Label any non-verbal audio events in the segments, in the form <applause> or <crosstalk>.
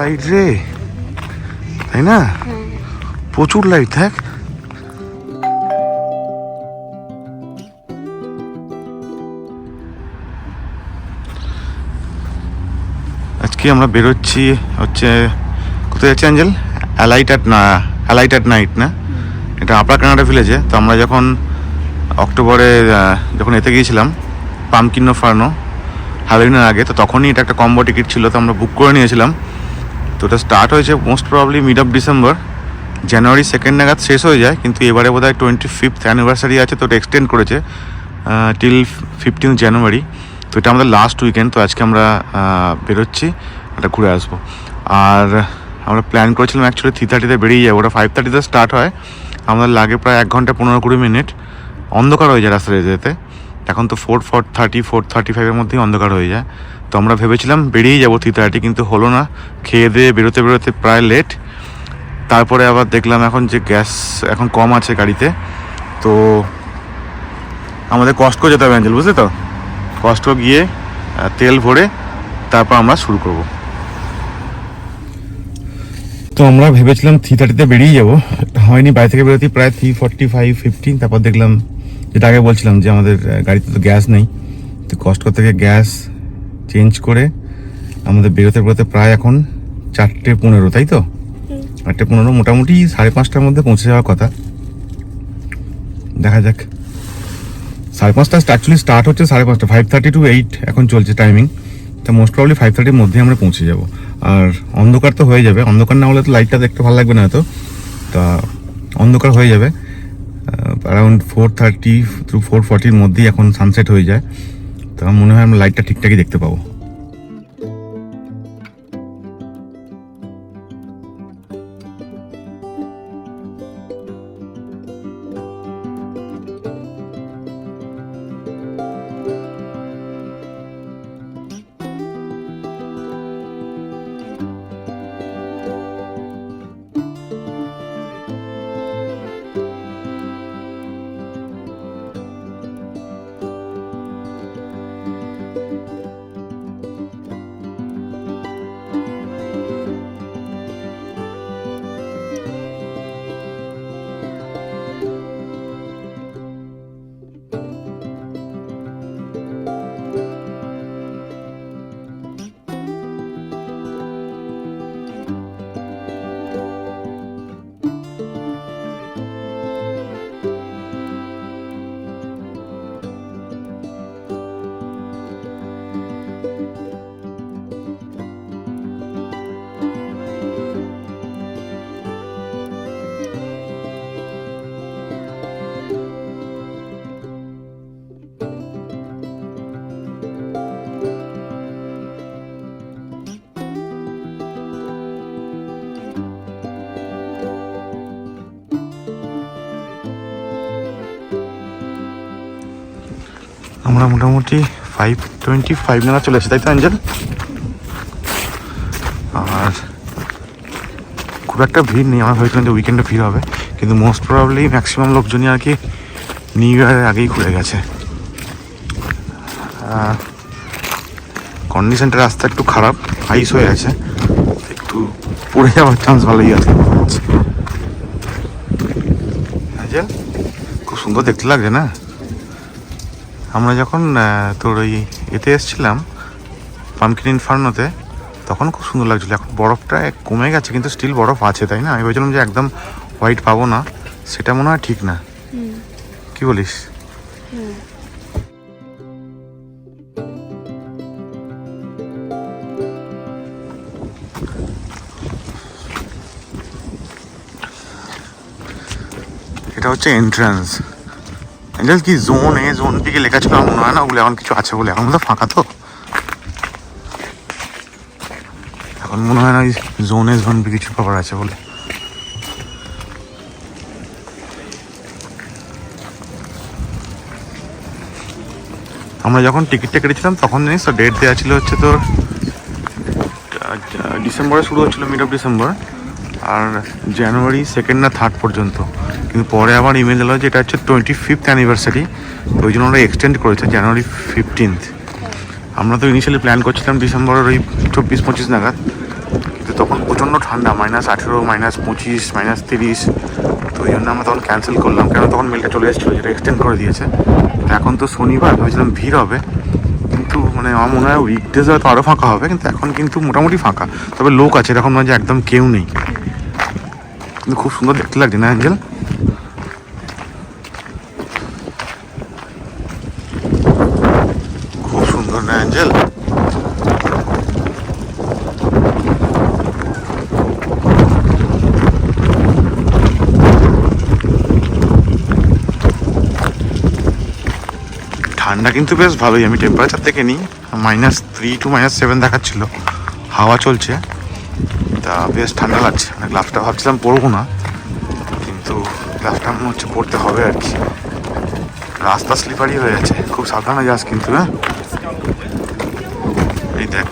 Light রে। তাই না? প্রচুর লাইট থাক আজকে আমরা বেরোচ্ছি হচ্ছে, কোথায় যাচ্ছি অ্যাঞ্জেল অ্যালাইট অ্যাট না অ্যালাইট অ্যাট নাইট না? এটা আপার কানাডা ভিলেজে তো আমরা যখন অক্টোবরে যখন এতে গিয়েছিলাম পামকিনো ফার্নো হ্যালোইনের আগে, তো তখনই এটা একটা কম্বো টিকিট ছিল, তো আমরা বুক করে নিয়েছিলাম। তো ওটা স্টার্ট হয়েছে most probably mid of December January second নাগাদ শেষ হয়ে যায়, কিন্তু এবারে বোধ হয় টোয়েন্টি ফিফথ অ্যানিভার্সারি আছে, তো ওটা এক্সটেন্ড করেছে টিল ফিফটিন জানুয়ারি তো এটা আমাদের লাস্ট উইকেন্ড তো আজকে আমরা বেরোচ্ছি এটা ঘুরে আসব। আর আমরা প্ল্যান করেছিলাম অ্যাকচুয়ালি থ্রি থার্টিতে বেরিয়ে যাব, ওটা ফাইভ থার্টিতে স্টার্ট হয়। আমাদের লাগে প্রায় এক ঘণ্টা পনেরো কুড়ি মিনিট। অন্ধকার হয়ে যায় রাস্তায় যেতে। এখন তো four four thirty four thirty ফাইভের মধ্যেই অন্ধকার হয়ে যায়। তো আমরা ভেবেছিলাম বেরিয়ে যাব থ্রি থার্টি কিন্তু হলো না। খেয়ে দিয়ে বেরোতে বেরোতে প্রায় লেট তারপরে আবার দেখলাম এখন যে গ্যাস এখন কম আছে গাড়িতে। তো আমাদের কষ্ট যেতে হবে অ্যাঞ্জেল, বুঝলি তো? কষ্ট গিয়ে তেল ভরে তারপর আমরা শুরু করব। তো আমরা ভেবেছিলাম থ্রি থার্টিতে বেরিয়ে যাব। হয়নি, বাড়ি থেকে বেরোতে প্রায় থ্রি ফর্টি ফাইভ ফিফটিন তারপর দেখলাম যেটা আগে বলছিলাম যে আমাদের গাড়িতে তো গ্যাস নেই। তো কষ্ট থেকে গ্যাস চেঞ্জ করে আমাদের বেরোতে বেরোতে প্রায় এখন চারটে পনেরো তাই তো? চারটে পনেরো মোটামুটি সাড়ে পাঁচটার মধ্যে পৌঁছে যাওয়ার কথা। দেখা যাক। সাড়ে পাঁচটা অ্যাকচুয়ালি স্টার্ট হচ্ছে সাড়ে পাঁচটা ফাইভ থার্টি টু এইট এখন চলছে টাইমিং তা মোস্ট প্রবলি ফাইভ থার্টির মধ্যে আমরা পৌঁছে যাব। আর অন্ধকার তো হয়ে যাবে অন্ধকার না হলে তো লাইটটা দেখতে ভালো লাগবে না হয়তো। তা অন্ধকার হয়ে যাবে। Around four thirty through four ফর্টির মধ্যেই এখন সানসেট হয়ে যায়। তো আমার মনে হয় আমরা লাইটটা ঠিকঠাকই দেখতে পাবো। আমরা মোটামুটি ফাইভ টোয়েন্টি ফাইভ নাগাদ চলে এসেছি, তাই তো অ্যাঞ্জেল আর খুব একটা ভিড় নেই, আমার ভেবেছিলাম যে উইকেন্ডে ভিড় হবে, কিন্তু মোস্ট প্রবাবলি ম্যাক্সিমাম লোকজনই আর কি নিউ ইয়ারের আগেই ঘুরে গেছে। কন্ডিশনটা রাস্তা একটু খারাপ আইস হয়ে গেছে, একটু পড়ে যাওয়ার চান্স ভালোই আছে। খুব সুন্দর দেখতে লাগছে না? আমরা যখন তোর ওই এতে এসেছিলাম পামকিন ইনফার্নোতে তখন খুব সুন্দর লাগছিল। এখন বরফটা কমে গেছে কিন্তু স্টিল বরফ আছে তাই না? আমি ভেবেছিলাম যে একদম হোয়াইট পাবো না সেটা মনে হয় ঠিক না। কি বলিস? এটা হচ্ছে এন্ট্রান্স অ্যাঞ্জেল কি জোন এ জোন বি লেখা ছিল আমার মনে হয় না? ওগুলো এখন কিছু আছে বলে। এখন তো ফাঁকা তো। এখন মনে হয় না ওই জোন এ জোন কিছু ব্যাপার আছে বলে। আমরা যখন টিকিটটা কেটেছিলাম, তখন জানিস তো ডেট দেওয়া ছিল হচ্ছে তোর ডিসেম্বরে শুরু হচ্ছিল মিড অফ ডিসেম্বর আর জানুয়ারি সেকেন্ড না থার্ড পর্যন্ত। কিন্তু পরে আবার ইমেল এলো যে এটা হচ্ছে টোয়েন্টি ফিফথ অ্যানিভার্সারি তো ওই জন্য ওরা এক্সটেন্ড করেছে জানুয়ারি ফিফটিন্থ আমরা তো ইনিশিয়ালি প্ল্যান করছিলাম ডিসেম্বরের ওই চব্বিশ পঁচিশ নাগাদ, কিন্তু তখন প্রচণ্ড ঠান্ডা মাইনাস আঠেরো মাইনাস পঁচিশ মাইনাস তিরিশ, তো ওই জন্য আমরা তখন ক্যান্সেল করলাম। কেন তখন মেলটা চলে এসেছিল যেটা এক্সটেন্ড করে দিয়েছে। এখন তো শনিবার, ভেবেছিলাম ভিড় হবে, কিন্তু মানে আমার মনে হয় উইকডেজ হয়তো আরও ফাঁকা হবে, কিন্তু এখন কিন্তু মোটামুটি ফাঁকা। তবে লোক আছে, এরকম নয় যে একদম কেউ নেই। কিন্তু খুব সুন্দর দেখতে লাগছে, না অ্যাঞ্জেল খুব সুন্দর, না ঠান্ডা কিন্তু বেশ ভালোই, আমি টেম্পারেচার থেকে নিই। Minus three to minus seven দেখাচ্ছিল। হাওয়া চলছে। তা বেশ ঠান্ডা লাগছে। মানে গ্লাভসটা ভাবছিলাম পরবো না, কিন্তু গ্লাভসটা মনে হচ্ছে পরতে হবে আর কি। রাস্তা স্লিপারই হয়ে আছে খুব সাবধানে যাস কিন্তু হ্যাঁ? এই দেখ।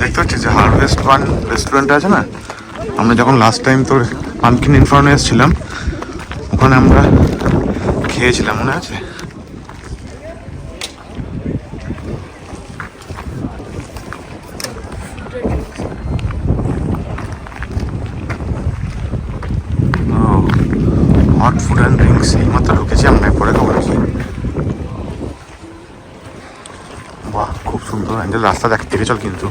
দেখতে পাচ্ছিস যে হারভেস্ট ওয়ান রেস্টুরেন্ট আছে না? আমরা যখন লাস্ট টাইম তোর পামকিন ইনফার্নে এসেছিলাম, ওখানে আমরা খেয়েছিলাম, মনে আছে? হট ফুড অ্যান্ড ড্রিঙ্কস এইমাত্র ঢুকেছি, আমরা পরে খাব নাকি বাহ, খুব সুন্দর অ্যাঞ্জেল রাস্তা দেখ, দেখে চল কিন্তু।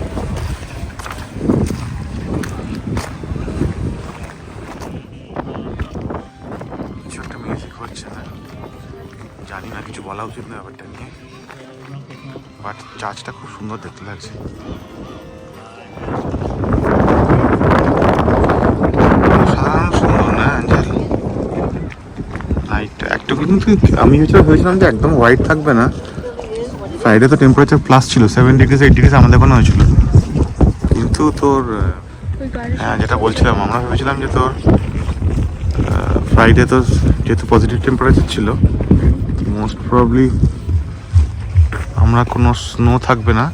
কিছু একটা মিউজিক হচ্ছে না। জানি না, কিছু বলা উচিত না ব্যাপারটা নিয়ে। বাট চার্চটা খুব সুন্দর দেখতে লাগছে সাধারণ সুন্দর না অ্যাঞ্জেল লাইটটা একটু কিন্তু <laughs> আমি হচ্ছে ভেবেছিলাম যে একদম হোয়াইট থাকবে না। ফ্রাইডে তো টেম্পারেচার প্লাস ছিল সেভেন ডিগ্রিজ এইট ডিগ্রিজ আমাদের কোনো হয়েছিল। কিন্তু তোর হ্যাঁ যেটা বলছিলাম, আমরা ভেবেছিলাম যে তোর ফ্রাইডে তো যেহেতু পজিটিভ টেম্পারেচার ছিল মোস্ট প্রবলি আমরা কোনো স্নো থাকবে না।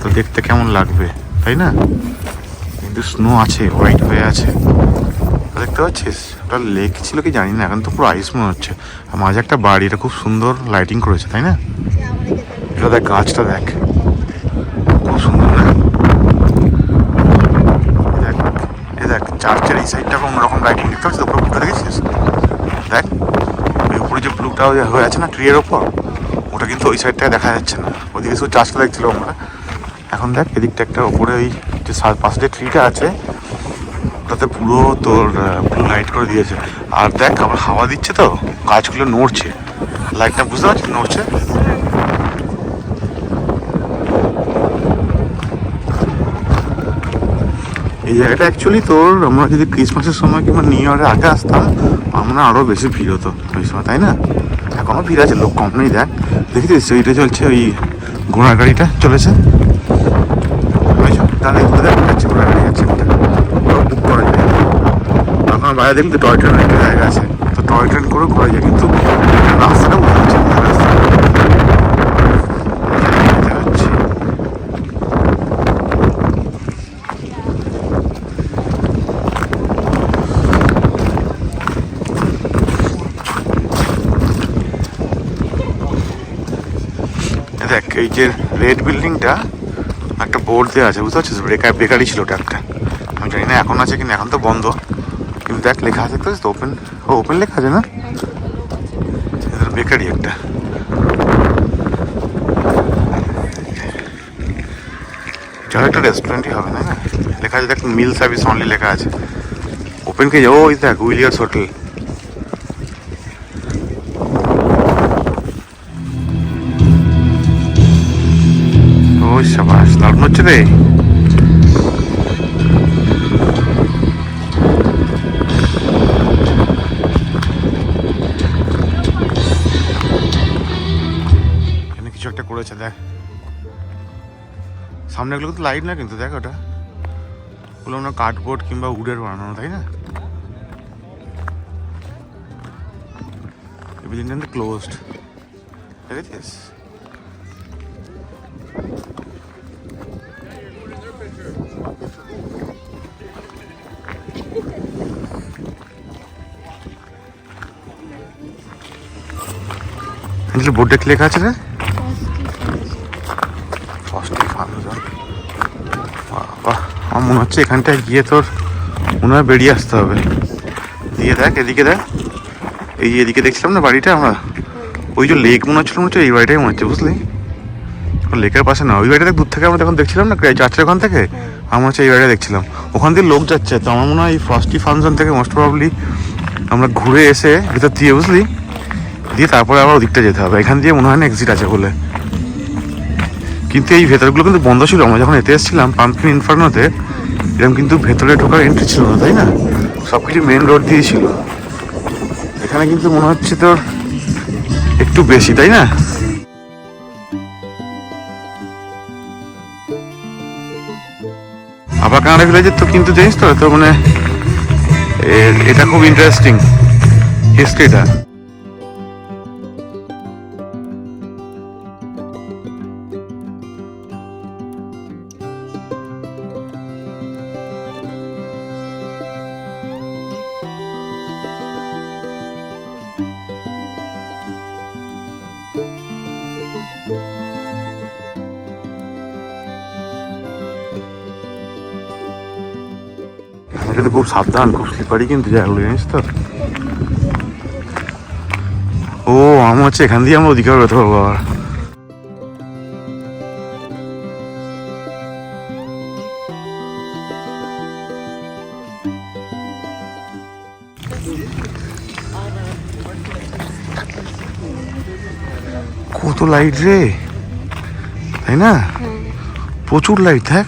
তো দেখতে কেমন লাগবে, তাই না? কিন্তু স্নো আছে হোয়াইট হয়ে আছে। দেখতে পাচ্ছিস? ওটা লেক ছিল কি জানি না, এখন তো পুরো আইস মনে হচ্ছে। আর মাঝে একটা বাড়ি, এটা খুব সুন্দর লাইটিং করেছে, তাই না? এটা দেখ, গাছটা দেখ। খুব সুন্দর না দেখ এ দেখ, চার্চের এই সাইডটা অন্যরকম লাইটিং দেখতে পাচ্ছিস, উপরে বুকটা দেখেছিস? দেখ ওই উপরে যে ব্লুটা হয়ে আছে না ট্রিয়ের ওপর, ওটা কিন্তু ওই সাইডটায় দেখা যাচ্ছে না। ওদিকে শুধু চার্চটা দেখছিলাম আমরা। এখন দেখ, এদিকটা একটা ওপরে ওই যে পাশে যে ট্রিটা আছে ওটাতে পুরো তোর ব্লু লাইট করে দিয়েছে। আর দেখ, আবার হাওয়া দিচ্ছে তো, গাছগুলো নড়ছে। লাইটটা বুঝতে পারছিস? নড়ছে। এই জায়গাটা অ্যাকচুয়ালি তোর, আমরা যদি ক্রিসমাসের সময় কিংবা নিউ ইয়ারের আগে আসতাম, আমরা আরও বেশি ভিড় হতো ওই সময়, তাই না? এখনও ভিড় আছে, লোক কম নেই, দেখ। দেখেছিস ওইটা চলছে, ওই ঘোড়া গাড়িটা চলেছে? তাহলে দেখ যাচ্ছে ঘোড়া গাড়ি যাচ্ছে একটা বুক করা যায় এখন বাইরে দেখলে টয় ট্রেন একটা জায়গা আছে। তো টয় ট্রেন করে ঘোরা যায়, কিন্তু রাস্তাটা বোঝা যাচ্ছে না, রাস্তা। দেখা যাচ্ছে। এ দেখ, এই যে রেড বিল্ডিংটা, একটা বোর্ড দেওয়া আছে, বুঝতে পারছিস? বেকার বেকারি ছিল ওটা একটা আমি জানি না এখন আছে কিনা, এখন তো বন্ধ। কিন্তু দেখ লেখা আছে তো ওপেন ও ওপেন লেখা আছে না বেকারি একটা যার একটা রেস্টুরেন্টই হবে না না লেখা আছে দেখ মিল সার্ভিস অনলি লেখা আছে ওপেন কে যাব ওই দেখ উইলিয়ার্স হোটেল ওই সাবাস দারুণ হচ্ছে রে সামনে এগুলো তো লাইট না কিন্তু, দেখ ওটা। ওগুলো আমরা কার্ডবোর্ড কিংবা উডের বানানো, তাই না? বিল্ডিংটা ক্লোজড দেখেছিস? বোর্ডে লেখা আছে রে? ফস্টি ফাউন্ডেশন বাহ আমার মনে হচ্ছে এখানটায় গিয়ে তোর মনে হয় বেরিয়ে আসতে হবে। দিয়ে দেখ, এদিকে দেখ। এই এদিকে দেখছিলাম না বাড়িটা আমরা? ওই যে লেক মনে হচ্ছিল মনে হচ্ছে এই বাড়িটাই মনে হচ্ছে, বুঝলি? লেকের পাশে না, ওই বাড়িটা দূর থেকে আমরা তখন দেখছিলাম না চার্চের ওখান থেকে, আমার হচ্ছে এই বাড়িটা দেখছিলাম। ওখান দিয়ে লোক যাচ্ছে, তো আমার মনে হয় এই ফ্রস্টি ফাংশন থেকে মোস্ট প্রবাবলি আমরা ঘুরে এসে ভিতর দিয়ে, বুঝলি? দিয়ে তারপরে আবার ওদিকটা যেতে হবে। এখান দিয়ে মনে হয় না এক্সিট আছে বলে। কিন্তু এই ভেতরগুলো কিন্তু বন্ধ ছিল। আমরা যখন এতে এসেছিলাম পাম্পিং ইনফার্নোতে এরকম কিন্তু ভেতরে ঢোকার এন্ট্রি ছিল না, তাই না? সব কিছু মেন রোড দিয়ে ছিল। এখানে কিন্তু মনে হচ্ছে তোর একটু বেশি, তাই না? আবার কানাডা ভিলেজের তো কিন্তু জানিস তো তো মানে এটা খুব ইন্টারেস্টিং হিস্ট্রিটা এটা তো খুব সাবধান খুব স্লিপারি কিন্তু জায়গাগুলো জানিস তো। ও আমি হচ্ছে এখান দিয়ে আমরা ওদিকে বেরোতে পারব আবার। কত লাইট রে? তাই না? প্রচুর লাইট দেখ।